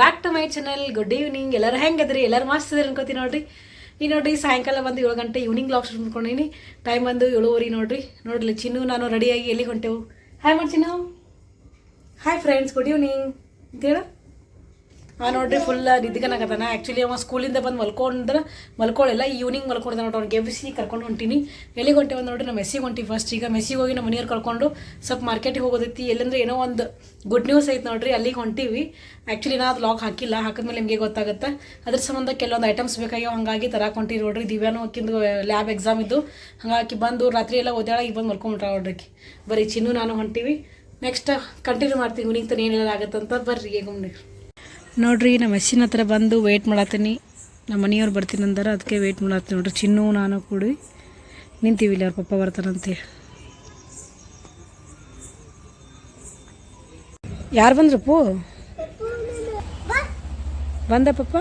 Back to my channel good evening ಎಲ್ಲರೂ ಹೆಂಗದ್ರಿ? ಎಲ್ಲರೂ ಮಸ್ತ್ ಇದ್ರಿ ಅನ್ಕೋತೀನಿ ನೋಡ್ರಿ. ಈ ನೋಡ್ರಿ ಸಾಯಂಕಾಲ ಬಂದು ಏಳು ಗಂಟೆ ಈವ್ನಿಂಗ್ ಲಾಕ್ ಶುರು ಮಾಡ್ಕೊಂಡಿನಿ. ಟೈಮ್ ಬಂದು ಏಳುವರೆ ನೋಡ್ರಿ. ನೋಡ್ರಿ, ಚಿನ್ನು ನಾನು ರೆಡಿಯಾಗಿ ಎಲ್ಲಿಗೆ ಹೊಂಟೆವು? ಹಾಯ್ ಮಾಡಿ Chinnu hi friends good evening ಅಂತೇಳು ಆ ನೋಡ್ರಿ ಫುಲ್ ನಿದ್ಗನಾಗತ್ತಾನ ಆ್ಯಕ್ಚುಲಿ ಅವ ಸ್ಕೂಲಿಂದ ಬಂದು ಮಲ್ಕೊಂಡ್ರೆ ಮಲ್ಕೊಳ್ಳಿಲ್ಲ ಈವ್ನಿಂಗ್ ಮಲ್ಕೊಡ್ದ ನೋಡ್ರಿ. ಅವ್ನಿಗೆ ಎಬ್ಬಿಸಿ ಕರ್ಕೊಂಡು ಹೊಂಟೀನಿ. ಎಲ್ಲಿಗೆ ಹೊಂಟೇವ ನೋಡ್ರಿ ನಮ್ಮ ಮೆಸ್ಸಿಗೆ ಹೊಂಟಿ ಫಸ್ಟ್ ಈಗ ಮೆಸ್ಸಿಗೆ ಹೋಗಿ ನಮ್ಮ ಮನೆಯವ್ರು ಕರ್ಕೊಂಡು ಸ್ವಲ್ಪ ಮಾರ್ಕೆಟಿಗೆ ಹೋಗೋದೈತಿ. ಎಲ್ಲಂದ್ರೆ ಏನೋ ಒಂದು ಗುಡ್ ನ್ಯೂಸ್ ಐತೆ ನೋಡ್ರಿ, ಅಲ್ಲಿಗೆ ಹೊಂಟೀವಿ. ಆ್ಯಕ್ಚುಲಿ ನಾ ಅದು ಲಾಕ್ ಹಾಕಿಲ್ಲ. ಹಾಕಿದ್ಮೇಲೆ ನಿಮಗೆ ಗೊತ್ತಾಗುತ್ತೆ. ಅದ್ರ ಸಂಬಂಧ ಕೆಲವೊಂದು ಐಟಮ್ಸ್ ಬೇಕಾಗ್ಯೋ ಹಾಗಾಗಿ ತರಕ್ಕೆ ಹೊಂಟಿ ನೋಡ್ರಿ. ದಿವ್ಯಾನು ಅಕ್ಕಿಂದು ಲ್ಯಾಬ್ ಎಕ್ಸಾಮ್ ಇದ್ದು. ಹಾಗಾಗಿ ಬಂದು ರಾತ್ರಿ ಎಲ್ಲ ಓದ್ಯಾಳ, ಈಗ ಬಂದು ಮಲ್ಕೊಂಬಿಟ್ರ ನೋಡ್ರಿ ಬರೀ ಚಿನ್ನು ನಾನು ಹೊಂಟೀವಿ. ನೆಕ್ಸ್ಟ್ ಕಂಟಿನ್ಯೂ ಮಾಡ್ತೀವಿ ಇವನಿಗೆ ತನ ಏನೆಲ್ಲ ಆಗುತ್ತಂತ ಬರ್ರಿ ಈಗ ನೋಡ್ರಿ, ನಮ್ಮ ಹೆಸಿನ ಹತ್ರ ಬಂದು ವೆಯ್ಟ್ ಮಾಡತ್ತೀನಿ ನಮ್ಮ ಮನೆಯವ್ರು ಬರ್ತೀನಿ ಅಂದ್ರೆ, ಅದಕ್ಕೆ ವೆಯ್ಟ್ ಮಾಡತ್ತೀನಿ ನೋಡ್ರಿ. ಚಿನ್ನು, ನಾನು ಕೂಡಿ ನಿಂತೀವಿ ಇಲ್ಲಿ, ಅವ್ರ ಪಪ್ಪ ಬರ್ತಾರಂತೆ ಯಾರು ಪೂ? ಬಂದ ಪಪ್ಪ?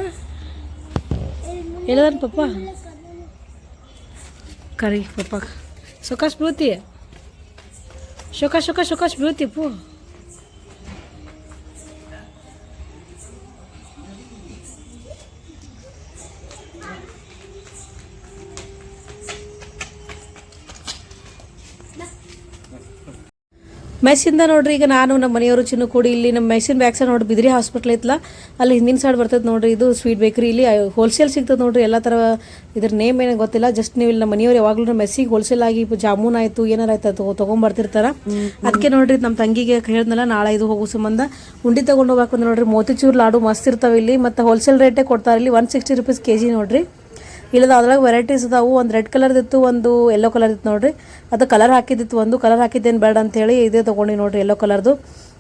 ಎಲ್ಲದಾನ ಪಪ್ಪ? ಕರಿ ಪಪ್ಪ. ಸುಖಾಶ್ ಬೀಳ್ತಿ ಶುಕ ಶುಕ ಶುಕಾಶ್ ಬೀಳ್ತಿ ಪೂ? ಮೆಸ್ಸಿಂದ ನೋಡ್ರಿ, ಈಗ ನಾನು ನಮ್ಮ ಮನೆಯವರು ಚಿನ್ನು ಕೂಡಿ ಇಲ್ಲಿ ನಮ್ಮ ಮೆಸ್ಸಿನ ಬ್ಯಾಕ್ ನೋಡಿ ಬಿದ್ರಿ ಹಾಸ್ಪಿಟ್ಲ್ ಐತಲ್ಲ ಅಲ್ಲಿ ಹಿಂದಿನ ಸೈಡ್ ಬರ್ತದೆ ನೋಡ್ರಿ, ಇದು ಸ್ವೀಟ್ ಬೇಕ್ರಿ ಇಲ್ಲಿ ಹೋಲ್ಸೇಲ್ ಸಿಗ್ತದೆ ನೋಡ್ರಿ, ಎಲ್ಲ ಥರ ಇದ್ರ ನೇಮ್ ಏನೋ ಗೊತ್ತಿಲ್ಲ. ಜಸ್ಟ್ ನೀವು ಇಲ್ಲಿ ನಮ್ಮ ಮನೆಯವ್ರು ಯಾವಾಗಲೂ ಮೆಸ್ಸಿಗೆ ಹೋಲ್ಸೇಲ್ ಆಗಿ ಜಾಮೂನ್ ಆಯಿತು, ಏನಾರ ಆಯ್ತು ತೊಗೊಂಡ್ಬರ್ತಿರ್ತಾರ ಅದಕ್ಕೆ ನೋಡ್ರಿ ನಮ್ಮ ತಂಗಿಗೆ ಹೇಳಿದ್ನಲ್ಲ, ನಾಳೆ ಇದು ಹೋಗೋ ಸಂಬಂಧ. ಉಂಡಿ ತೊಗೊಂಡು ಹೋಗ್ಬೇಕು ಅಂದ್ರೆ ನೋಡ್ರಿ, ಮೋತಿಚೂರ್ ಲಾಡು ಮಸ್ತ್ ಇರ್ತಾವೆ ಇಲ್ಲಿ. ಮತ್ತು ಹೋಲ್ಸೇಲ್ ರೇಟೇ ಕೊಡ್ತಾರೆ ಇಲ್ಲಿ one sixty rupees K G ನೋಡ್ರಿ. ಇಲ್ಲದ ಅದ್ರಾಗ ವೆರೈಟೀಸ್ ಅದಾವು ಒಂದು ರೆಡ್ ಕಲರ್ದಿತ್ತು ಒಂದು ಯೆಲ್ಲೋ ಕಲರ್ ಇತ್ತು ನೋಡ್ರಿ. ಅದು ಕಲರ್ ಹಾಕಿದ್ದಿತ್ತು, ಒಂದು ಕಲರ್ ಹಾಕಿದ್ದೇನು ಬೇಡ ಅಂತೇಳಿ ಇದೇ ತೊಗೊಂಡು ನೋಡಿರಿ ಯೆಲ್ಲೋ ಕಲರ್ದು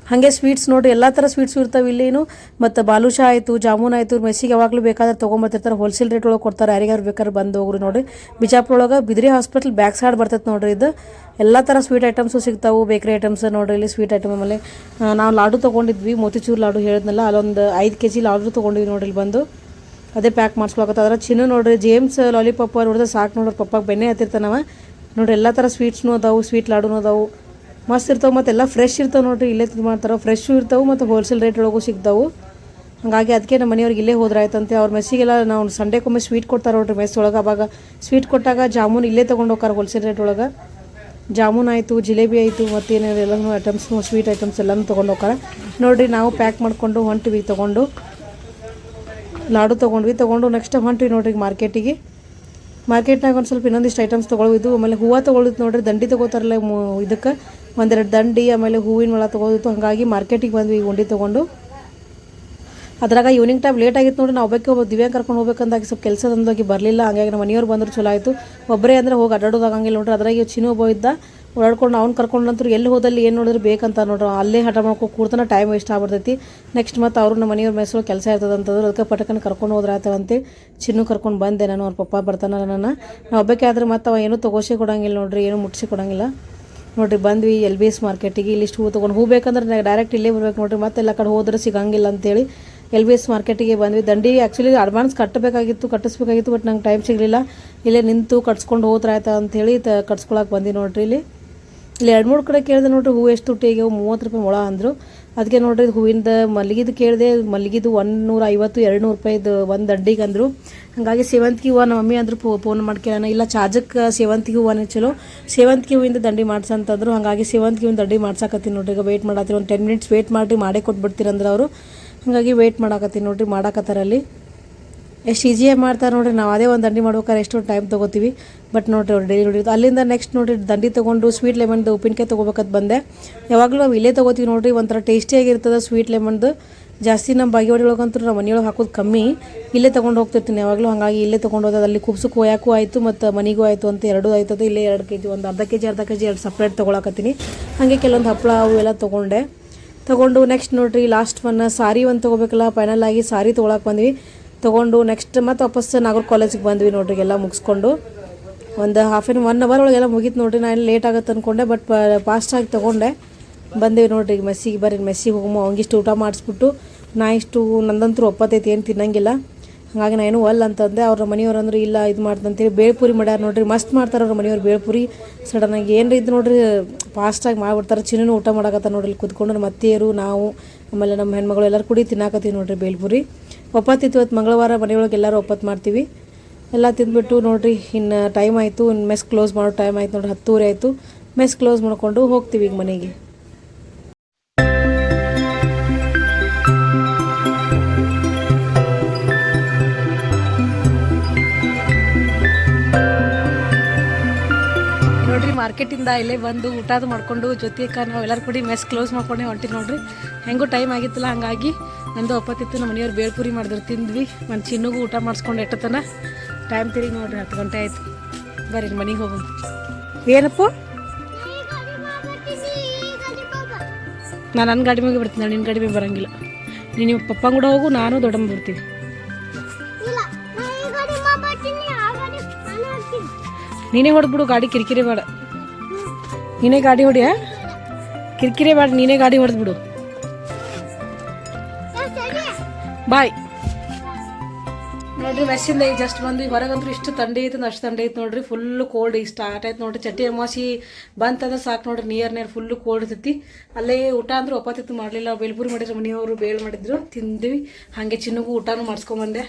ಹಾಗೆ ಸ್ವೀಟ್ಸ್ ನೋಡಿರಿ, ಎಲ್ಲ ಥರ ಸ್ವೀಟ್ಸ್ ಇರ್ತಾವೆ ಇಲ್ಲೇನು. ಮತ್ತು ಬಾಲುಷಾ ಆಯಿತು, ಜಾಮೂನ್ ಆಯಿತು, ಮೆಸ್ಸಿಗೆ ಯಾವಾಗಲೂ ಬೇಕಾದ್ರೆ ತೊಗೊಂಬರ್ತಿರ್ತಾರೆ. ಹೋಲ್ಸೇಲ್ ರೇಟ್ ಒಳಗೆ ಕೊಡ್ತಾರೆ, ಯಾರಿಗಾರು ಬೇಕಾದ್ರೆ ಬಂದು ಹೋಗ್ರಿ ನೋಡ್ರಿ. ಬಿಜಾಪುರ ಒಳಗೆ ಬಿದ್ರಿ ಹಾಸ್ಪಿಟಲ್ ಬ್ಯಾಕ್ ಸೈಡ್ ಬರ್ತೈತೆ ನೋಡ್ರಿ ಇದು. ಎಲ್ಲ ಥರ ಸ್ವೀಟ್ ಐಟಮ್ಸು ಸಿಗ್ತಾವೆ ಬೇಕ್ರಿ ಐಟಮ್ಸ್ ನೋಡ್ರಿ ಇಲ್ಲಿ ಸ್ವೀಟ್ ಐಟಮ್ ಆಮೇಲೆ. ನಾವು ಲಾಡು ತೊಗೊಂಡಿದ್ವಿ, ಮೋತಿಚೂರು ಲಾಡು ಹೇಳಿದ್ನಲ್ಲ, ಅಲ್ಲೊಂದು ಐದು ಕೆ ಜಿ ಲಾಡು ತೊಗೊಂಡಿದ್ವಿ ನೋಡ್ರಿ ಬಂದು. ಅದೇ ಪ್ಯಾಕ್ ಮಾಡಿಸ್ಕೊಳಕತ್ತ ಅದ್ರ ಚಿನ್ನ ನೋಡ್ರಿ ಜೇಮ್ಸ್ ಲಾಲಿಪಾಪ್ ನೋಡಿದ್ರೆ ಸಾಕು ನೋಡ್ರಿ ಪಪ್ಪಾಗೆ ಬೆಣ್ಣೆ ಹತ್ತಿರ್ತಾನವ ನೋಡ್ರಿ, ಎಲ್ಲ ಥರ ಸ್ವೀಟ್ಸ್ನು ಅದಾವು ಸ್ವೀಟ್ ಲಾಡುನು ಅದಾವು. ಮಸ್ತ್ ಇರ್ತಾವೆ ಮತ್ತು ಎಲ್ಲ ಫ್ರೆಶ್ ಇರ್ತಾವೆ ನೋಡ್ರಿ, ಇಲ್ಲೇ ಇದು ಮಾಡ್ತಾರೆ. ಫ್ರೆಶ್ಶು ಇರ್ತಾವೆ ಮತ್ತು ಹೋಲ್ಸೇಲ್ ರೇಟ್ ಒಳಗೂ ಸಿಗ್ತಾವೆ. ಹಾಗಾಗಿ ಅದಕ್ಕೆ ನಮ್ಮ ಮನೆಯವ್ರಿಗೆ ಇಲ್ಲೇ ಹೋದ್ರೆ ಆಯ್ತಂತೆ ಅವ್ರ ಮೆಸ್ಸಿಗೆಲ್ಲ ನಾವು ಸಂಡೇಕೊಮ್ಮೆ ಸ್ವೀಟ್ ಕೊಡ್ತಾರೆ ನೋಡ್ರಿ ಮೆಸ್ ಒಳಗೆ. ಅವಾಗ ಸ್ವೀಟ್ ಕೊಟ್ಟಾಗ ಜಾಮೂನ್ ಇಲ್ಲೇ ತೊಗೊಂಡು ಹೋಗ್ತಾರೆ ಹೋಲ್ಸೇಲ್ ರೇಟ್ ಒಳಗೆ. ಜಾಮೂನ್ ಆಯಿತು, ಜಿಲೇಬಿ ಆಯಿತು ಮತ್ತೇನೇನು ಎಲ್ಲನೂ ಐಟಮ್ಸ್ನು ಸ್ವೀಟ್ ಐಟಮ್ಸ್ ಎಲ್ಲನೂ ತೊಗೊಂಡು ಹೋಗ್ತಾರೆ. ನೋಡ್ರಿ, ನಾವು ಪ್ಯಾಕ್ ಮಾಡ್ಕೊಂಡು ಹೊಂಟಿವಿ ತೊಗೊಂಡು ಲಾಡು ತೊಗೊಂಡ್ವಿ. ತೊಗೊಂಡು ನೆಕ್ಸ್ಟ್ ಹೊಂಟ್ವಿ ನೋಡ್ರಿ ಮಾರ್ಕೆಟಿಗೆ. ಮಾರ್ಕೆಟ್ನಾಗ ಒಂದು ಸ್ವಲ್ಪ ಇನ್ನೊಂದಿಷ್ಟು ಐಟಮ್ಸ್ ತೊಗೊಳ್ವಿದ್ದು ಆಮೇಲೆ ಹೂವು ತೊಗೊಳಿದ್ದು ನೋಡ್ರಿ, ದಂಡಿ ತೊಗೋತಾರಲ್ಲ ಇದಕ್ಕೆ. ಒಂದೆರಡು ದಂಡಿ, ಆಮೇಲೆ ಹೂವಿನ ಒಳ ತೊಗೋದಿತ್ತು. ಹಾಗಾಗಿ ಮಾರ್ಕೆಟಿಗೆ ಬಂದ್ವಿ ಉಂಡಿ ತೊಗೊಂಡು. ಅದ್ರಾಗ ಈವ್ನಿಂಗ್ ಟೈಮ್ ಲೇಟ್ ಆಗಿತ್ತು ನೋಡಿ ನಾವು ಒಬ್ಬಕ್ಕೆ ಒಬ್ಬ ದಿವ್ಯಾಂಗ ಕರ್ಕೊಂಡು ಹೋಗ್ಬೇಕಂದಾಗಿ ಸ್ವಲ್ಪ ಕೆಲಸದಂದಾಗಿ ಬರಲಿಲ್ಲ. ಹಂಗಾಗಿ ನಮ್ಮ ಮನೆಯವ್ರು ಬಂದರು ಚಲೋ ಆಯಿತು. ಒಬ್ಬರೇ ಅಂದರೆ ಹೋಗಿ ಅಡ್ಡಾಡೋದಾಗಂಗಿಲ್ಲ ನೋಡ್ರಿ. ಅದ್ರಾಗ ಚಿನ್ನು ಒಬ್ಬ ಇದ್ದ. ಓಡಾಡ್ಕೊಂಡು ಅವ್ನು ಕರ್ಕೊಂಡು ನಂತರ ಎಲ್ಲಿ ಹೋದಲ್ಲಿ ಏನು ನೋಡಿದ್ರೆ ಬೇಕಂತ ನೋಡ್ರಿ. ಅಲ್ಲೇ ಹಠ ಮಾಡ್ಕೊಂಡು ಕೂರ್ತನ ಟೈಮ್ ವೇಸ್ಟ್ ಆಗ್ಬಿಡ್ತೈತಿ. ನೆಕ್ಸ್ಟ್ ಮತ್ತು ಅವರು ನಮ್ಮ ಮನೆಯವ್ರ ಮೆಸರು ಕೆಲಸ ಇರ್ತದೆ ಅಂತಂದ್ರೆ ಅದಕ್ಕೆ ಪಟಕನ ಕರ್ಕೊಂಡು ಹೋದ್ರೆ ಆಯ್ತವಂತೆ ಚಿನ್ನು ಕರ್ಕೊಂಡು ಬಂದೆ ನಾನು, ಅವ್ರ ಪಪ್ಪ ಬರ್ತಾನ ನನ್ನ ನಾವು ಒಬ್ಬಕ್ಕೆ ಆದ್ರೆ ಮತ್ತು ಅವ ಏನೂ ತಗೋಸಿ ಕೊಡಂಗಿಲ್ಲ ನೋಡ್ರಿ, ಏನೂ ಮುಟ್ಸಿ ಕೊಡಂಗಿಲ್ಲ. ನೋಡ್ರಿ ಬಂದ್ವಿ ಎಲ್ ಬಿ ಎಸ್ ಮಾರ್ಕೆಟಿಗೆ ಇಲ್ಲಿಷ್ಟು ಹೂ ತೊಗೊಂಡು ಹೂ ಬೇಕಂದ್ರೆ ಡೈರೆಕ್ಟ್ ಇಲ್ಲೇ ಬರ್ಬೇಕು ನೋಡ್ರಿ, ಮತ್ತೆ ಎಲ್ಲ ಕಡೆ ಹೋದ್ರೆ ಸಿಗಂಗಿಲ್ಲ ಅಂತೇಳಿ ಎಲ್ ಬಿ ಎಸ್ ಮಾರ್ಕೆಟಿಗೆ ಬಂದ್ವಿ. ದಂಡಿ ಆ್ಯಕ್ಚುಲಿ ಅಡ್ವಾನ್ಸ್ ಕಟ್ಟಬೇಕಾಗಿತ್ತು, ಕಟ್ಟಿಸ್ಬೇಕಾಗಿತ್ತು ಬಟ್ ನಂಗೆ ಟೈಮ್ ಸಿಗಲಿಲ್ಲ. ಇಲ್ಲೇ ನಿಂತು ಕಟ್ಸ್ಕೊಂಡು ಹೋದ್ರೆ ಆಯ್ತಾ ಅಂತೇಳಿ ತ ಕಟ್ಸ್ಕೊಳಕ್ಕೆ ಬಂದಿ ನೋಡ್ರಿ ಇಲ್ಲಿ. ಇಲ್ಲಿ ಎರಡು ಮೂರು ಕಡೆ ಕೇಳಿದೆ ನೋಡ್ರಿ ಹೂವು ಎಷ್ಟು ತುಟ್ಟಿಗೆ ಮೂವತ್ತು ರೂಪಾಯಿ ಮೊಳ ಅಂದರು. ಅದಕ್ಕೆ ನೋಡ್ರಿ ಹೂವಿಂದ ಮಲ್ಲಿಗೆದು ಕೇಳಿದೆ, ಮಲ್ಲಿಗೆದು ಒಂದು ಐವತ್ತು ಎರಡು ನೂರು ರೂಪಾಯಿದು ಒಂದು ದಂಡಿಗೆ ಅಂದರು. ಹಾಗಾಗಿ ಸೇವಂತಿಗೆ ಹೂವು ನಮ್ಮ ಮಮ್ಮಿ ಅಂದ್ರು ಫೋನ್ ಮಾಡ್ಕೇಳೋಣ ಇಲ್ಲ ಚಾರ್ಜಕ್ಕೆ ಸೇವಂತಿಗೆ ಹೂವನೇ ಚಲೋ. ಸೇವಂತಿಗೆ ಹೂವಿಂದ ದಂಡಿ ಮಾಡ್ಸಂತಂದ್ರು. ಹಾಗಾಗಿ ಸೇವಂತಿಗೆ ಹೂವಿನ ದಂಡಿ ಮಾಡ್ಸಕತ್ತೀನಿ ನೋಡ್ರಿ. ಈಗ ವೇಟ್ ಮಾಡತ್ತೀನಿ ಒಂದು ಟೆನ್ ಮಿನಿಟ್ಸ್ ವೇಟ್ ಮಾಡಿ ಮಾಡೇ ಕೊಟ್ಬಿಡ್ತೀರಂದ್ರೆ ಅವರು. ಹಾಗಾಗಿ ವೇಟ್ ಮಾಡಾಕತ್ತೀನಿ ನೋಡ್ರಿ ಮಾಡಾಕತ್ತಾರಲ್ಲಿ ಎಷ್ಟು ಈಸಿಯಾಗಿ ಮಾಡ್ತಾರೆ ನೋಡಿರಿ, ನಾವು ಅದೇ ಒಂದು ದಂಡಿ ಮಾಡ್ಬೇಕಾದ್ರೆ ಎಷ್ಟು ಟೈಮ್ ತೊಗೋತೀವಿ. ಬಟ್ ನೋಡಿರಿ, ಅವ್ರು ಡೈಲಿ ನೋಡಿ ಅಲ್ಲಿಂದ ನೆಕ್ಸ್ಟ್ ನೋಡಿ ದಂಡಿ ತೊಗೊಂಡು ಸ್ವೀಟ್ ಲೆಮನ್ದು ಉಪ್ಪಿನಕಾಯಿ ತೊಗೋಬೇಕಂತ ಬಂದೆ. ಯಾವಾಗಲೂ ನಾವು ಇಲ್ಲೇ ತೊಗೋತೀವಿ ನೋಡ್ರಿ, ಒಂಥರ ಟೇಸ್ಟಿಯಾಗಿರ್ತದೆ ಸ್ವೀಟ್ ಲೆಮನ್ದು ಜಾಸ್ತಿ ನಮ್ಮ ಬಾಗಿವಾಡಿ ಒಳಗಂತೂ ನಮ್ಮ ಮನೆಯೊಳಗೆ ಹಾಕೋದು ಕಮ್ಮಿ. ಇಲ್ಲೇ ತೊಗೊಂಡು ಹೋಗ್ತಿರ್ತೀನಿ ಯಾವಾಗಲೂ, ಹಾಗಾಗಿ ಇಲ್ಲೇ ತೊಗೊಂಡು ಹೋದ, ಅಲ್ಲಿ ಕುಬ್ಸಕ್ಕೆ ಹೋಯಾಕು ಆಯಿತು ಮತ್ತು ಮನೆಗೂ ಆಯಿತು ಅಂತ ಎರಡೂ ಆಯ್ತದೆ, ಇಲ್ಲೇ ಎರಡು ಕೆ ಜಿ ಒಂದು ಅರ್ಧ ಕೆ ಜಿ ಅರ್ಧ ಕೆ ಜಿ ಎರಡು ಸಪ್ರೇಟ್ ತೊಗೊಳಕತ್ತೀನಿ. ಹಾಗೆ ಕೆಲವೊಂದು ಹಪ್ಪಳ ಅವು ಎಲ್ಲ ತೊಗೊಂಡೆ. ತೊಗೊಂಡು ನೆಕ್ಸ್ಟ್ ನೋಡಿರಿ ಲಾಸ್ಟ್ ಒನ್ ಸಾರಿ ಒಂದು ತೊಗೋಬೇಕಲ್ಲ ಫೈನಲ್ ಆಗಿ ಸಾರಿ ತೊಗೊಳಕ್ಕೆ ಬಂದ್ವಿ. ತೊಗೊಂಡು ನೆಕ್ಸ್ಟ್ ಮತ್ತೆ ವಾಪಸ್ ನಾಗೂರ್ ಕಾಲೇಜಿಗೆ ಬಂದ್ವಿ ನೋಡ್ರಿ, ಎಲ್ಲ ಮುಗಿಸ್ಕೊಂಡು. ಒಂದು ಹಾಫ್ ಆನ್ ಒನ್ ಅವರ್ ಒಳಗೆಲ್ಲ ಮುಗೀತು ನೋಡ್ರಿ ನಾನು ಲೇಟ್ ಆಗುತ್ತೆ ಅಂದ್ಕೊಂಡೆ ಬಟ್ ಫಾಸ್ಟಾಗಿ ತೊಗೊಂಡೆ. ಬಂದೇವಿ ನೋಡ್ರಿ, ಮೆಸ್ಸಿಗೆ ಬರ್ರಿ, ಮೆಸ್ಸಿಗೆ ಹೋಗಮ್ಮ ಅವಂಗಿಷ್ಟು ಊಟ ಮಾಡಿಸ್ಬಿಟ್ಟು, ನಾ ಇಷ್ಟು ನಂದಂತರೂ ಒಪ್ಪತ್ತೈತಿ ಏನು ತಿನ್ನಂಗಿಲ್ಲ. ಹಾಗಾಗಿ ನಾನು ಒಲ್ಲ ಅಂತಂದೆ, ಅವ್ರ ಮನೆಯವ್ರು ಅಂದ್ರೆ, ಇಲ್ಲ, ಇದು ಮಾಡ್ತಂತೇಳಿ ಬೇಳ್ಪುರಿ ಮಾಡ್ಯಾರ ನೋಡ್ರಿ, ಮಸ್ತ್ ಮಾಡ್ತಾರೆ ಅವ್ರ ಮನೆಯವ್ರು ಬೇಳ್ಪುರಿ. ಸಡನ್ನಾಗಿ ಏನರ ಇದು ನೋಡ್ರಿ ಫಾಸ್ಟಾಗಿ ಮಾಡಿಬಿಡ್ತಾರೆ ಚಿನ್ನೂ ಊಟ ಮಾಡಕತ್ತ ನೋಡ್ರಿ, ಇಲ್ಲಿ ಕುತ್ಕೊಂಡು ನಮ್ಮ ಅತ್ತೆಯರು ನಾವು, ಆಮೇಲೆ ನಮ್ಮ ಹೆಣ್ಮಗಳು ಎಲ್ಲರೂ ಕೂಡಿ ತಿನ್ನಾಕತ್ತೀವಿ ನೋಡ್ರಿ ಬೇಲ್ಪುರಿ ಒಪ್ಪತ್ತಿತ್ತು. ಇವತ್ತು ಮಂಗಳವಾರ ಮನೆಯೊಳಗೆ ಎಲ್ಲರೂ ಒಪ್ಪತ್ತು ಮಾಡ್ತೀವಿ. ಎಲ್ಲ ತಿಂದ್ಬಿಟ್ಟು ನೋಡಿರಿ, ಇನ್ನು ಟೈಮ್ ಆಯಿತು. ಮೆಸ್ ಕ್ಲೋಸ್ ಮಾಡೋ ಟೈಮ್ ಆಯ್ತು ನೋಡಿ ಹತ್ತೂವರೆ ಆಯಿತು. ಮೆಸ್ ಕ್ಲೋಸ್ ಮಾಡ್ಕೊಂಡು ಹೋಗ್ತೀವಿ ಈಗ ಮನೆಗೆ. ನೋಡ್ರಿ ಮಾರ್ಕೆಟಿಂದ ಇಲ್ಲೇ ಬಂದು ಊಟದ ಮಾಡಿಕೊಂಡು ಜೊತೆಗೆ ನಾವು ಎಲ್ಲರೂ ಕೂಡಿ ಮೆಸ್ ಕ್ಲೋಸ್ ಮಾಡ್ಕೊಂಡೆ ಹೊಂಟಿ ನೋಡ್ರಿ. ಹೆಂಗೂ ಟೈಮ್ ಆಗಿತ್ತಲ್ಲ, ಹಂಗಾಗಿ ನಂದು ಒಪ್ಪತ್ತಿತ್ತು ನಮ್ಮ ಮನೆಯವ್ರು ಬೇಳ್ಪುರಿ ಮಾಡಿದ್ರು ತಿಂದ್ವಿ. ಒಂದು ಚಿನ್ನಗೂ ಊಟ ಮಾಡಿಸ್ಕೊಂಡು ಎಟ್ಟತನ. ಟೈಮ್ ತಿರುಗಿ ನೋಡ್ರಿ ಹತ್ತು ಗಂಟೆ ಆಯ್ತು. ಬರ್ರಿ ಮನೆಗೆ ಹೋಗೋಣ. ಏನಪ್ಪ? ನಾನು ನನ್ನ ಗಾಡಿ ಮೇಲೆ ಬಿಡ್ತೀನಿ ನಾನು ನಿನ್ನ ಗಾಡಿ ಮೇಲೆ ಬರಂಗಿಲ್ಲ. ನೀನು ನಿಮ್ಮ ಪಪ್ಪ ಕೂಡ ಹೋಗು ನಾನು ದೊಡ್ಡಮ್ಮ ಬರ್ತೀನಿ. ನೀನೇ ಹೊಡೆದ್ಬಿಡು ಗಾಡಿ ಕಿರಿಕಿರಿ ಬೇಡ. ನೀನೇ ಗಾಡಿ ಹೊಡಿಯ? ಕಿರಿಕಿರಿ ಬೇಡ ನೀನೇ ಗಾಡಿ ಹೊಡೆದ್ಬಿಡು ಬಾಯ್ ನೋಡ್ರಿ ಮೆಸ್ಸಿಂದ ಈಗ ಜಸ್ಟ್ ಬಂದು ಈಗ ಹೊರಗಂತೂ ಇಷ್ಟು ಥಂಡಿ ಐತೆ ಅಷ್ಟು ಥಂಡಿ ಐತೆ ನೋಡ್ರಿ ಫುಲ್ ಕೋಲ್ಡ್ ಈಗ ಸ್ಟಾರ್ಟ್ ಆಯ್ತು ನೋಡ್ರಿ. ಚಟ್ಟಿ ಅಮಾಸಿ ಬಂತಂದ್ರೆ ಸಾಕು ನೋಡ್ರಿ ನಿಯರ್ ನಿಯರ್ ಫುಲ್ ಕೋಲ್ಡ್ ಇರ್ತೈತಿ. ಅಲ್ಲೇ ಊಟ ಅಂದ್ರೆ ಒಪ್ಪತ್ತಿತ್ತು, ಮಾಡಲಿಲ್ಲ. ಬೇಲ್ಪುರಿ ಮಾಡಿದ್ರು, ಮನೆಯವರು ಬೇಳೆ ಮಾಡಿದ್ರು, ತಿಂದ್ವಿ. ಹಾಗೆ ಚಿನ್ನಗೂ ಊಟನೂ ಮಾಡಿಸ್ಕೊಂಬಂದೆ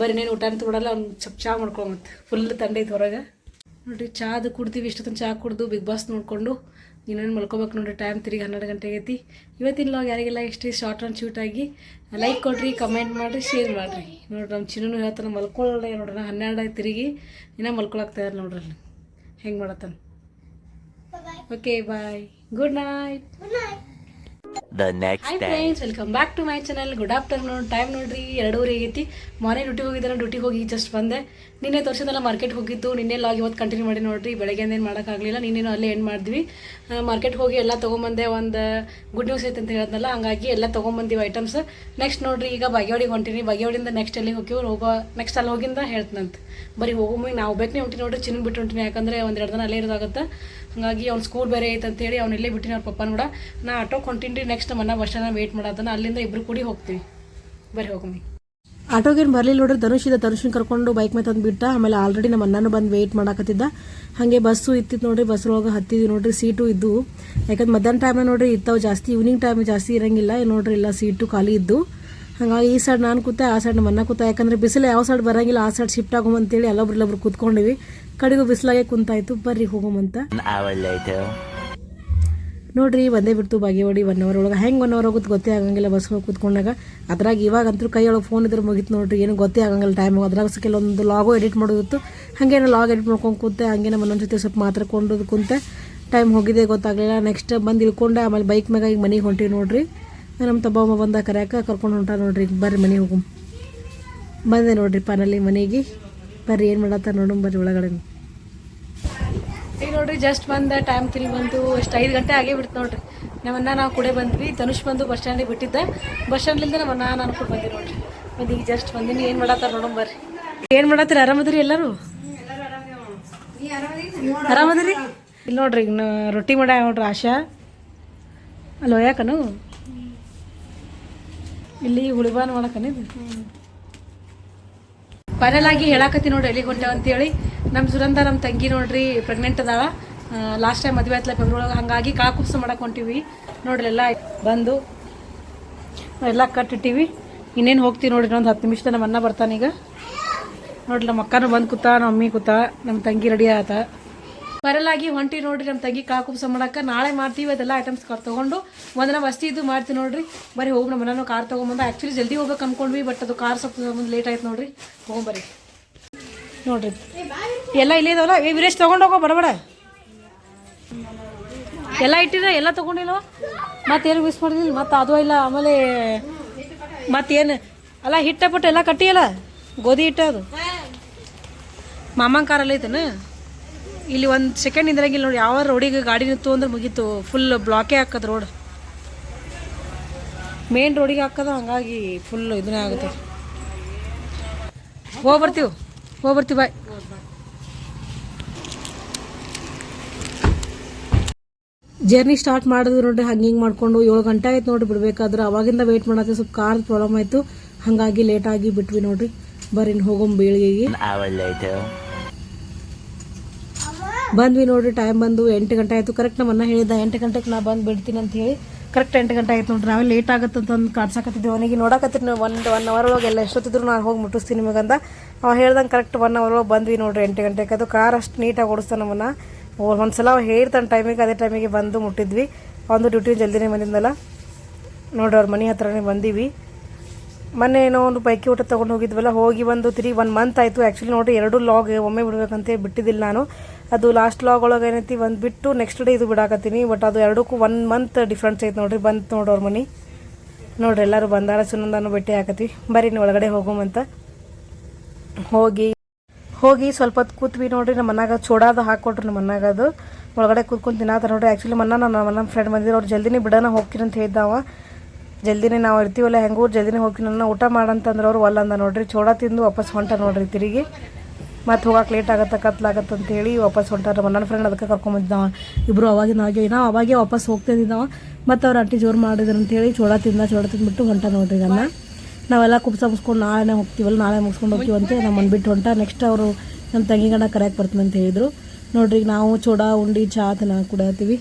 ಬರೀ ನೀನು ಊಟ ಅಂತ ಬಿಡಲ್ಲ ಅವ್ನು ಚಪ್ ಚಾ ಮಾಡ್ಕೊಂಬತ್ತೆ ಫುಲ್ ಥಂಡಿ ಐತೆ ಹೊರಗೆ. ನೋಡ್ರಿ ಚಹಾದು ಕುಡ್ತೀವಿ ಇಷ್ಟೊತ್ತನ ಚಾ ಕುಡ್ದು ಬಿಗ್ ಬಾಸ್ ನೋಡಿಕೊಂಡು. ಇನ್ನೇನು ಮಲ್ಕೋಬೇಕು ನೋಡ್ರಿ ಟೈಮ್ ತಿರುಗಿ ಹನ್ನೆರಡು ಗಂಟೆ ಆಗೈತಿ. ಇವತ್ತಿನ ಲಾಗ್ ಯಾರಿಗೆಲ್ಲ ಇಷ್ಟ ಶಾರ್ಟ್ ಆ್ಯಂಡ್ ಶೂಟ್ ಆಗಿ ಲೈಕ್ ಕೊಡ್ರಿ ಕಮೆಂಟ್ ಮಾಡಿರಿ ಶೇರ್ ಮಾಡಿರಿ. ನೋಡ್ರಿ ನಮ್ಮ ಚಿನ್ನೂ ಹೇಳ್ತಾನೆ ಮಲ್ಕೊಳ್ಳಲ್ಲ ನೋಡ್ರಿ ನಾ ಹನ್ನೆರಡು ತಿರುಗಿ ಇನ್ನೂ ಮಲ್ಕೊಳಕ್ತಾರ ನೋಡ್ರಿ ಹೆಂಗೆ ಮಾಡತ್ತಾನೆ? Okay bye good night the next day welcome back to my channel good afternoon time ನೋಡ್ರಿ ಎರಡೂವರೆ ಆಗೈತಿ. ಮಾರ್ನಿಂಗ್ ಡ್ಯೂಟಿ ಹೋಗಿದ್ದಾನೆ ಡ್ಯೂಟಿ ಹೋಗಿ ಜಸ್ಟ್ ಬಂದೆ. ನಿನ್ನೆ ತೋರಿಸಿದಲ್ಲ ಮಾರ್ಕೆಟ್ ಹೋಗಿತ್ತು. ನಿನ್ನೆ ಲಾಗ್ ಇವತ್ತು ಕಂಟಿನ್ಯೂ ಮಾಡಿ ನೋಡ್ರಿ. ಬೆಳಗ್ಗೆ ಏನು ಮಾಡೋಕ್ಕಾಗಲಿಲ್ಲ ನಿನ್ನೇನು ಅಲ್ಲೇ ಏನು ಮಾಡಿದ್ವಿ. ಮಾರ್ಕೆಟ್ ಹೋಗಿ ಎಲ್ಲ ತೊಗೊಂಬಂದೆ. ಒಂದು ಗುಡ್ ನ್ಯೂಸ್ ಐತೆ ಅಂತ ಹೇಳಿದ್ನಲ್ಲ ಹಂಗಾಗಿ ಎಲ್ಲ ತೊಗೊಂಬಂದಿವಿ ಐಟಮ್ಸ್ ನೆಕ್ಸ್ಟ್ ನೋಡ್ರಿ ಈಗ ಬಾಗೇವಾಡಿಗೆ ಹೊಂಟೀನಿ. ಬಾಗೇವಾಡಿಯಿಂದ ನೆಕ್ಸ್ಟ್ ಎಲ್ಲಿ ಹೋಗಿವಿ ಹೋಗೋ ನೆಕ್ಸ್ಟ್ ಅಲ್ಲಿ ಹೋಗಿಂದ ಹೇಳ್ತಂತ ಬರೀ ಹೋಗೋಮಿ ನಾವು ಬೇಕೇ ಹೊಂಟಿನಿ ನೋಡ್ರಿ. ಚಿನ್ನ ಬಿಟ್ಟು ಹೊಂಟಿನಿ. ಯಾಕಂದರೆ ಒಂದೆರಡು ದಿನ ಅಲ್ಲೇ ಇರೋದಾಗುತ್ತೆ. ಹಾಗಾಗಿ ಅವ್ನು ಸ್ಕೂಲ್ ಬೇರೆ ಐತೆ ಅಂತೇಳಿ ಅವ್ನು ಇಲ್ಲೇ ಬಿಟ್ಟಿನಿ ಅವ್ರ ಪಪ್ಪನ ಕೂಡ. ನಾ ಆಟೋ ಹೊಂಟೀನಿ ರೀ ನೆಕ್ಸ್ಟ್ ಮನ್ನ ಬಸ್ ಸ್ಟ್ಯಾಂಡ್ ವೇಟ್ ಮಾಡೋದನ್ನ ಅಲ್ಲಿಂದ ಇಬ್ರು ಕೂಡಿ ಹೋಗ್ತೀವಿ. ಬರ್ರಿ ಹೋಗಮ್ಮಿ. ಆಟೋಗೇನು ಬರಲಿಲ್ಲ ನೋಡ್ರಿ ಧನುಷ್ ಇದ್ದ ಧನುಷನ್ ಕರ್ಕೊಂಡು ಬೈಕ್ ಮೇಲೆ ತಂದು ಬಿಟ್ಟ ಆಮೇಲೆ ಆಲ್ರೆಡಿ ನಮ್ಮ ಅಣ್ಣನೂ ಬಂದು ವೆಯ್ಟ್ ಮಾಡಾಕತ್ತಿದ್ದ. ಹಾಗೆ ಬಸ್ಸು ಇತ್ತಿತ್ತು ನೋಡ್ರಿ ಬಸ್ ಒಳಗೆ ಹತ್ತಿದ್ವಿ ನೋಡ್ರಿ ಸೀಟು ಇದ್ದು ಯಾಕಂದ್ರೆ ಮಧ್ಯಾಹ್ನ ಟೈಮ್ ನೋಡ್ರಿ ಇರ್ತಾವೆ ಜಾಸ್ತಿ ಈವ್ನಿಂಗ್ ಟೈಮ್ ಜಾಸ್ತಿ ಇರಂಗಿಲ್ಲ. ನೋಡ್ರಿ ಇಲ್ಲ ಸೀಟು ಖಾಲಿ ಇದ್ದು. ಹಂಗಾಗಿ ಈ ಸೈಡ್ ನಾನು ಕೂತೆ ಆ ಸೈಡ್ ನಮ್ಮ ಅನ್ನ ಕೂತ. ಯಾಕಂದ್ರೆ ಬಿಸಿಲು ಯಾವ ಸೈಡ್ ಬರಂಗಿಲ್ಲ ಆ ಸೈಡ್ ಶಿಫ್ಟ್ ಆಗೋಮಂತೇಳಿ ಎಲ್ಲೊಬ್ರು ಇಲ್ಲೊಬ್ರು ಕೂತ್ಕೊಂಡಿವಿ ಕಡೆಗೂ ಬಿಸಿಲಾಗೆ ಕುಂತಾಯ್ತು. ಬರ್ರಿ ಹೋಗೋಮಂತ. ನೋಡ್ರಿ, ಒಂದೇ ಬಿಡ್ತು ಬಾಗೇವಾಡಿ ಒನ್ ಅವರ್ ಒಳಗೆ. ಹೆಂಗೆ ಒನ್ ಅವರ್ ಹೋಗುತ್ತೆ ಗೊತ್ತೇ ಆಗಂಗಿಲ್ಲ ಬಸ್ ಒಳಗೆ ಕೂತ್ಕೊಂಡಾಗ. ಅದ್ರಾಗ ಇವಾಗ ಅಂತೂ ಕೈಯೊಳಗೆ ಫೋನ್ ಇದ್ರೆ ಮುಗಿತು ನೋಡ್ರಿ, ಏನು ಗೊತ್ತೇ ಆಗಂಗಿಲ್ಲ ಟೈಮ್ ಅದ್ರಾಗ ಕೆಲವೊಂದು ಲಾಗು ಎಡಿಟ್ ಮಾಡೋದಿತ್ತು. ಹಾಗೇನೋ ಲಾಗ್ ಎಡಿಟ್ ಮಾಡ್ಕೊಂಡು ಕೂತೆ ಹಂಗೆ ನಮ್ಮ ಒಂದೊಂದು ಜೊತೆ ಸ್ವಲ್ಪ ಮಾತಾಡ್ಕೊಂಡು ಕುಂತೆ. ಟೈಮ್ ಹೋಗಿದೆ, ಗೊತ್ತಾಗಲಿಲ್ಲ. ನೆಕ್ಸ್ಟ್ ಬಂದು ಇಳ್ಕೊಂಡೆ, ಆಮೇಲೆ ಬೈಕ್ ಮ್ಯಾಗ ಈಗ ಮನೆಗೆ ಹೊಂಟಿವಿ ನೋಡ್ರಿ. ನಮ್ಮ ತಬ್ಬಮ್ಮ ಬಂದ ಕರೆಯಾಕ ಕರ್ಕೊಂಡು ಹೊಂಟ ನೋಡ್ರಿ, ಈಗ ಬರ್ರಿ ಮನೆಗೆ ಹೋಗು. ಬಂದೆ ನೋಡ್ರಿ ಪಾನಲ್ಲಿ ಮನೆಗೆ. ಬರ್ರಿ, ಏನು ಮಾಡತ್ತ ನೋಡೋಣ ಬರ್ರಿ ಒಳಗಡೆ ಈಗ ನೋಡ್ರಿ ಜಸ್ಟ್ ಬಂದ ಟೈಮ್ ತಿರುಗಿ ಬಂತು ಎಷ್ಟು ಐದು ಗಂಟೆ ಆಗೇ ಬಿಡ್ತು ನೋಡ್ರಿ. ನಮ್ಮನ್ನ ನಾವು ಕೂಡ ಬಂದ್ವಿ. ಧನುಷ್ ಬಂದು ಬಸ್ ಸ್ಟ್ಯಾಂಡಿಗೆ ಬಿಟ್ಟಿದ್ದೆ. ಬಸ್ ಸ್ಟ್ಯಾಂಡ್ಲಿಂದ ನಮ್ಮನ್ನ ನಾನು ಕೂಡ ಬಂದಿ ನೋಡ್ರಿ. ಬಂದು ಈಗ ಜಸ್ಟ್ ಬಂದಿನಿ. ಏನು ಮಾಡತ್ತಾರ ನೋಡೋಣ ಬರ್ರಿ. ಏನು ಮಾಡತ್ತೀರಿ? ಆರಾಮದಿರಿ ಎಲ್ಲರೂ? ಆರಾಮದಿರಿ? ಇಲ್ಲಿ ನೋಡ್ರಿ ಈಗ ರೊಟ್ಟಿ ಮಾಡ ನೋಡ್ರಿ ಆಶಾ. ಅಲ್ಲಿ ಒಯ್ಯಾಕನು ಇಲ್ಲಿ ಹುಳಿಬಾನ್ ಮಾಡಕನಿದ್ ಫೈನಲ್ ಆಗಿ ಹೇಳಾಕತ್ತಿ ನೋಡ್ರಿ ಎಲ್ಲಿಗೆ ಹೊಂಟೇವ ಅಂತೇಳಿ. ನಮ್ಮ ಸುರಂದ ನಮ್ಮ ತಂಗಿ ನೋಡ್ರಿ ಪ್ರೆಗ್ನೆಂಟ್ ಅದಾಳ. ಲಾಸ್ಟ್ ಟೈಮ್ ಮದುವೆ ಆಯ್ತಲ್ಲ ಬೆಂಗಳೂರಾಗ ಹಾಗಾಗಿ ಕಾಕುಪ್ಸ ಮಾಡಕ್ಕೆ ಹೊಂಟಿವಿ ನೋಡ್ರಿ ಎಲ್ಲ ಬಂದು ಎಲ್ಲ ಕಟ್ಟಿಟ್ಟಿವಿ. ಇನ್ನೇನು ಹೋಗ್ತೀವಿ ನೋಡ್ರಿ ಒಂದು ಹತ್ತು ನಿಮಿಷದ ನಮ್ಮ ಅಣ್ಣ ಬರ್ತಾನೀಗ ನೋಡ್ರಿ ನಮ್ಮ ಅಕ್ಕನೂ ಬಂದು ಕೂತ ನಮ್ಮ ಮಮ್ಮಿ ಕೂತ ನಮ್ಮ ತಂಗಿ ರೆಡಿ ಆತ. ಬರಲಾಗಿ ಹೊಂಟಿ ನೋಡ್ರಿ ನಮ್ಮ ತಂಗಿ ಕಾಕುಪ್ಸ ಮಾಡಕ್ಕೆ. ನಾಳೆ ಮಾಡ್ತೀವಿ ಅದೆಲ್ಲ ಐಟಮ್ಸ್ ಕಾರ್ ತೊಗೊಂಡು. ಒಂದಿನ ವಸ್ತಿ ಇದು ಮಾಡ್ತೀವಿ ನೋಡ್ರಿ. ಬರೀ ಹೋಗಿ ನಮ್ಮ ಮನೆಯೂ ಕಾರ್ ತೊಗೊಂಬಂದು. ಆ್ಯಕ್ಚುಲಿ ಜಲ್ದಿ ಹೋಗ್ಬೇಕು ಅನ್ಕೊಂಡ್ವಿ ಬಟ್ ಅದು ಕಾರ್ ಸ್ವಲ್ಪ ಲೇಟ್ ಆಯ್ತು ನೋಡ್ರಿ. ತೊಗೊಂಬರ್ರಿ ನೋಡ್ರಿ. ಎಲ್ಲ ಇಲ್ಲ ಇದಾವಲ್ಲ? ಏ, ವೀರೇಶ್, ತೊಗೊಂಡು ಹೋಗೋ ಬಡಬಡ ಎಲ್ಲ ಇಟ್ಟಿರ, ಎಲ್ಲ ತೊಗೊಂಡಿಲ್ವ ಮತ್ತೇನು ಮಿಸ್ ಮಾಡಿದಿಲ್ಲ ಮತ್ತೆ ಅದು ಇಲ್ಲ, ಆಮೇಲೆ ಮತ್ತೇನು? ಅಲ್ಲ, ಹಿಟ್ಟ ಪಟ್ಟು ಎಲ್ಲ ಕಟ್ಟಿಯಲ್ಲ? ಗೋಧಿ ಹಿಟ್ಟ ಅದು. ಮಾಮನ್ ಕಾರಲ್ಲಿ ಐತನ ಇಲ್ಲಿ ಒಂದು ಸೆಕೆಂಡ್ ಇದ್ರಾಗಿಲ್ಲ ನೋಡಿ, ಯಾವ ರೋಡಿಗೆ ಗಾಡಿ ನಿಂತು ಅಂದ್ರೆ ಮುಗೀತು. ಫುಲ್ ಬ್ಲಾಕೇ ಹಾಕದ್ ರೋಡ್ ಮೇನ್ ರೋಡಿಗೆ ಹಾಕದ, ಹಂಗಾಗಿ ಫುಲ್ ಇದನ್ನೇ ಆಗುತ್ತೆ. ಹೋಗಿ ಹೋಗ್ಬರ್ತೀವಿ ಹೋಗಿ ಬರ್ತೀವಿ ಬಾಯ್ ಜರ್ನಿ ಸ್ಟಾರ್ಟ್ ಮಾಡಿದ್ರು ನೋಡ್ರಿ ಹಂಗೆ ಹಿಂಗೆ ಮಾಡ್ಕೊಂಡು ಏಳು ಗಂಟೆ ಆಯ್ತು ನೋಡ್ರಿ ಬಿಡ್ಬೇಕಾದ್ರೆ. ಅವಾಗಿಂದ ವೆಯ್ಟ್ ಮಾಡತ್ತೆ ಸ್ವಲ್ಪ ಕಾರ್ ಪ್ರಾಬ್ಲಮ್ ಆಯಿತು. ಹಾಗಾಗಿ ಲೇಟಾಗಿ ಬಿಟ್ವಿ ನೋಡ್ರಿ. ಬರ್ರಿ ಹೋಗೋಮ್ ಬೀಳಿಗೆಗೆ. ಬಂದ್ವಿ ನೋಡ್ರಿ ಟೈಮ್ ಬಂದು ಎಂಟು ಗಂಟೆ ಆಯಿತು. ಕರೆಕ್ಟ್ ನಮ್ಮ ಅನ್ನ ಹೇಳಿದ ಎಂಟು ಗಂಟೆಗೆ ನಾ ಬಂದು ಬಿಡ್ತೀನಿ ಅಂತ ಹೇಳಿ. ಕರೆಕ್ಟ್ ಎಂಟು ಗಂಟೆ ಆಯ್ತು ನೋಡ್ರಿ. ನಾವೇ ಲೇಟ್ ಆಗುತ್ತೆ ಅಂತಂದು ಕಾಡ್ಸಾಕತ್ತಿದ್ವಿ. ಅವನಿಗೆ ನೋಡಕತ್ತಿರಿ ನೀವು ಒಂದು ಒನ್ ಅವರ್ ಒಳಗೆ ಎಲ್ಲ ಎಷ್ಟೊತ್ತಿದ್ರು ನಾನು ಹೋಗಿ ಮುಟ್ಟಿಸ್ತೀನಿ ನಿಮಗಂದ. ಅವ ಹೇಳ್ದಂಗೆ ಕರೆಕ್ಟ್ ಒನ್ ಅವರ್ ಒಳಗೆ ಬಂದ್ವಿ ನೋಡ್ರಿ ಎಂಟು ಗಂಟೆಗೆ. ಅದು ಕಾರ್ ಅಷ್ಟು ನೀಟಾಗಿ ಓಡಿಸ್ತಾನೆ ನಮ್ಮನ್ನ ಒಂದು ಸಲ ಹೇಳ್ತಾನೆ ಟೈಮಿಗೆ ಅದೇ ಟೈಮಿಗೆ ಬಂದು ಮುಟ್ಟಿದ್ವಿ. ಒಂದು ಡ್ಯೂಟಿ ಜಲ್ದಿನೇ ಬಂದಿದ್ದಲ್ಲ ನೋಡ್ರಿ ಅವ್ರ ಮನೆ ಹತ್ರನೇ ಬಂದೀವಿ. ಮೊನ್ನೆ ಏನೋ ಒಂದು ಪೈಕಿ ಊಟ ತೊಗೊಂಡು ಹೋಗಿದ್ವಲ್ಲ, ಹೋಗಿ ಬಂದು ತ್ರೀ ಒನ್ ಮಂತ್ ಆಯಿತು. ಆ್ಯಕ್ಚುಲಿ ನೋಡಿರಿ ಎರಡು ಲಾಗ್ ಒಮ್ಮೆ ಬಿಡಬೇಕಂತ ಬಿಟ್ಟಿದ್ದಿಲ್ಲ ನಾನು. ಅದು ಲಾಸ್ಟ್ ಲಾಗ್ ಒಳಗೆ ಏನೈತಿ ಒಂದು ಬಿಟ್ಟು ನೆಕ್ಸ್ಟ್ ಡೇ ಇದು ಬಿಡಾಕತ್ತೀನಿ. ಬಟ್ ಅದು ಎರಡಕ್ಕೂ ಒನ್ ಮಂತ್ ಡಿಫ್ರೆನ್ಸ್ ಐತೆ ನೋಡ್ರಿ, ಬಂತು ನೋಡ್ರಿ ಮನೆ. ನೋಡ್ರಿ, ಎಲ್ಲರೂ ಬಂದಾರ, ಸುನಂದನು ಭೇಟಿ ಹಾಕತ್ತಿ ಬರೀ ಒಳಗಡೆ ಹೋಗೋಮಂತ. ಹೋಗಿ ಹೋಗಿ ಸ್ವಲ್ಪ ಹೊತ್ತು ಕೂತ್ವಿ ನೋಡ್ರಿ, ನಮ್ಮ ಮನ್ಯಾಗ ಚೋಡಾದು ಹಾಕ್ಕೊಟ್ರು ನಮ್ಮ ಮನ್ಯಾಗ ಅದು. ಒಳಗಡೆ ಕೂತ್ಕೊಂಡು ತಿನ್ನಾತ ನೋಡ್ರಿ ಆ್ಯಕ್ಚುಲಿ ಮನ್ನ ನಾನು ನನ್ನ ಫ್ರೆಂಡ್ ಬಂದಿದ್ರು, ಅವ್ರು ಜಲ್ದಿನೇ ಬಿಡೋಣ ಹೋಗ್ತೀರಿ ಅಂತ ಹೇಳಿದ್ದಾವ ಜಲ್ದಿನೇ ನಾವು ಇರ್ತೀವಲ್ಲ, ಹೆಂಗೂ ಜಲ್ದಿನೇ ಹೋಗ್ತೀನಿ ನನ್ನ ಊಟ ಮಾಡಂತಂದ್ರೆ ಅವ್ರು ಒಲ್ಲಂದ ನೋಡ್ರಿ, ಚೋಡ ತಿಂದು ವಾಪಸ್ ಹೊಂಟ ನೋಡ್ರಿ ತಿರುಗಿ. ಮತ್ತೆ ಹೋಗಕ್ಕೆ ಲೇಟ್ ಆಗತ್ತೆ, ಕತ್ಲಾಗತ್ತೆ ಅಂತ ಹೇಳಿ ವಾಪಸ್ ಹೊಂಟಾರ. ನನ್ನ ಫ್ರೆಂಡ್ ಅದಕ್ಕೆ ಕರ್ಕೊಂಬಂದಿದ್ದಾವ ಇಬ್ಬರು ಅವಾಗಿನ ಹಾಗೆ, ನಾವು ಅವಾಗೆ ವಾಪಸ್ ಹೋಗ್ತಿದ್ದಾವ ಮತ್ತು ಅವ್ರು ಅಟ್ಟಿ ಜೋರು ಮಾಡಿದ್ರು ಅಂತೇಳಿ ಚೋಡ ತಿಂದ, ಚೋಡ ತಿಂದ್ಬಿಟ್ಟು ಹೊಂಟ ನೋಡ್ರಿ ನನ್ನ. ನಾವೆಲ್ಲ ಕುಪ್ಸ ಮುಗಿಸ್ಕೊಂಡು ನಾಳೆನೇ ಹೋಗ್ತೀವಲ್ಲ ನಾಳೆ ಮುಗಿಸ್ಕೊಂಡು ಅಂತ ನಮ್ಮನ್ನು ಬಿಟ್ಟು ಹೊಂಟ ನೆಕ್ಸ್ಟ್ ಅವರು ನಮ್ಮ ತಂಗಿ ಗಂಡ ಕರೆಯಕ್ಕೆ ಬರ್ತೀನಿ ಅಂತ ಹೇಳಿದ್ರು. ನೋಡ್ರಿ, ನಾವು ಚೋಡ, ಉಂಡಿ, ಚಾ ತಿನ್ನ ಕುಡಿಯತ್ತೀವಿ.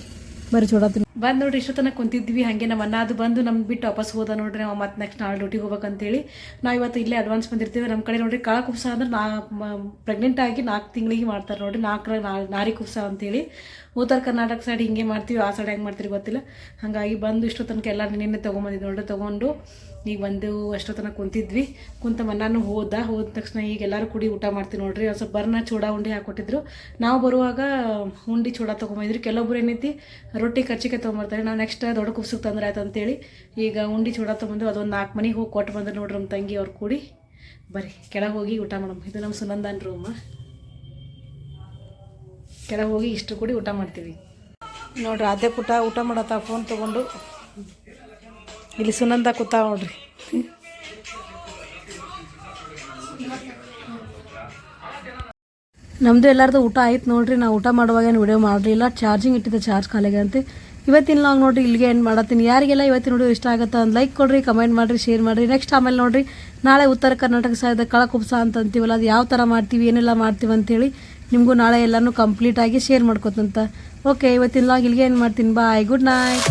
ಬರೀ ಚೋಡ ತಿನ್ನ. ಬಂದು ನೋಡ್ರಿ ಇಷ್ಟೊತ್ತನ ಕುಂತಿದ್ವಿ, ಹಾಗೆ ನಮ್ಮ ಅಣ್ಣ ಅದು ಬಂದು ನಮ್ಗೆ ಬಿಟ್ಟು ವಾಪಸ್ ಹೋದ ನೋಡ್ರಿ ನಾವು ಮತ್ತೆ ನೆಕ್ಸ್ಟ್ ನಾಳೆ ಡ್ಯೂಟಿಗೆ ಹೋಗ್ಬೇಕಂತೇಳಿ. ನಾವು ಇವತ್ತು ಇಲ್ಲೇ ಅಡ್ವಾನ್ಸ್ ಬಂದಿರ್ತೀವಿ ನಮ್ಮ ಕಡೆ ನೋಡ್ರಿ ಕಳ ಕುಪ್ಸ ಅಂದ್ರೆ ನಾ ಪ್ರೆಗ್ನೆಂಟ್ ಆಗಿ ನಾಲ್ಕು ತಿಂಗಳಿಗೆ ಮಾಡ್ತಾರೆ ನೋಡ್ರಿ ನಾಲ್ಕರ ನಾರಿ ಕುಪ್ಸ ಅಂತೇಳಿ. ಉತ್ತರ ಕರ್ನಾಟಕ ಸೈಡ್ ಹಿಂಗೆ ಮಾಡ್ತೀವಿ, ಆ ಸೈಡ್ ಹೆಂಗೆ ಮಾಡ್ತೀರಿ ಗೊತ್ತಿಲ್ಲ. ಹಾಗಾಗಿ ಬಂದು ಇಷ್ಟೊತ್ತನಕ ತನಕ ಎಲ್ಲ ನಿನ್ನೆ ತೊಗೊಂಬಂದಿದ್ದು ನೋಡ್ರಿ, ತೊಗೊಂಡು ಈಗ ಒಂದು ಅಷ್ಟೊತ್ತನ ಕುಂತಿದ್ವಿ. ಕುಂತ ಮನ್ನಾನು ಹೋದ ಹೋದ ತಕ್ಷಣ ಈಗ ಎಲ್ಲರೂ ಕುಡಿ ಊಟ ಮಾಡ್ತೀವಿ ನೋಡ್ರಿ. ಒಂದು ಸ್ವಲ್ಪ ಬರ್ನ ಚೂಡ ಉಂಡೆ ಹಾಕ್ಕೊಟ್ಟಿದ್ರು ನಾವು ಬರುವಾಗ ಉಂಡಿ ಚೂಡ ತೊಗೊಂಬಂದ್ರಿ ಕೆಲವೊಬ್ರು ಏನೈತಿ, ರೊಟ್ಟಿ ಖರ್ಚಿಗೆ ತೊಗೊಂಬರ್ತಾರೆ. ನಾವು ನೆಕ್ಸ್ಟ್ ದೊಡ್ಡ ಕುಬ್ಸಕ್ಕೆ ತಂದ್ರೆ ಆಯ್ತು ಅಂತೇಳಿ ಈಗ ಉಂಡಿ ಚೂಡ ತೊಗೊಂಡು ಅದೊಂದು ನಾಲ್ಕು ಮನೆಗೆ ಹೋಗಿ ಕೊಟ್ಟು ಬಂದ್ರೆ ನೋಡ್ರಿ ನಮ್ಮ ತಂಗಿ ಅವ್ರು ಕೂಡಿ. ಬರ್ರಿ, ಕೆಳಗೆ ಹೋಗಿ ಊಟ ಮಾಡಮ್ಮ ಇದು ನಮ್ಮ ಸುನಂದನ್ ರೂಮ್ ಕೆಳಗೆ ಹೋಗಿ ಇಷ್ಟು ಕೂಡಿ ಊಟ ಮಾಡ್ತೀವಿ. ನೋಡ್ರಿ, ಅದೇ ಪುಟ ಊಟ ಮಾಡತ್ತ ಫೋನ್ ತೊಗೊಂಡು. ಇಲ್ಲಿ ಸುನಂದ ಕೂತ ನೋಡ್ರಿ. ನಮ್ಮದು ಎಲ್ಲರದು ಊಟ ಆಯ್ತು ನೋಡ್ರಿ. ನಾವು ಊಟ ಮಾಡುವಾಗ ಏನು ವಿಡಿಯೋ ಮಾಡಲಿಲ್ಲ. ಚಾರ್ಜಿಂಗ್ ಇಟ್ಟಿದ್ದೆ ಚಾರ್ಜ್ ಖಾಲಿಗೆ ಅಂತ. ಇವತ್ತಿನ ಲಾಗ್ ನೋಡ್ರಿ, ಇಲ್ಲಿಗೆ ಏನು ಮಾಡತ್ತೀನಿ. ಯಾರಿಗೆಲ್ಲ ಇವತ್ತಿನ ನೋಡಿ ಇಷ್ಟ ಆಗುತ್ತೆ ಒಂದು ಲೈಕ್ ಕೊಡ್ರಿ ಕಮೆಂಟ್ ಮಾಡಿರಿ ಶೇರ್ ಮಾಡಿರಿ. ನೆಕ್ಸ್ಟ್ ಆಮೇಲೆ ನೋಡ್ರಿ, ನಾಳೆ ಉತ್ತರ ಕರ್ನಾಟಕ ಸೈಡ್ ಕಳಕುಪ್ಸ ಅಂತ ಅಂತೀವಲ್ಲ, ಅದು ಯಾವ ಥರ ಮಾಡ್ತೀವಿ, ಏನೆಲ್ಲ ಮಾಡ್ತೀವಿ ಅಂತೇಳಿ ನಿಮಗೂ ನಾಳೆ ಎಲ್ಲನೂ ಕಂಪ್ಲೀಟಾಗಿ ಶೇರ್ ಮಾಡ್ಕೊತಂತ. ಓಕೆ ಇವತ್ತಿನ ಲಾಗ್ ಇಲ್ಲಿಗೆ ಏನು ಮಾಡ್ತೀನಿ. ಬಾಯ್ ಗುಡ್ ನೈಟ್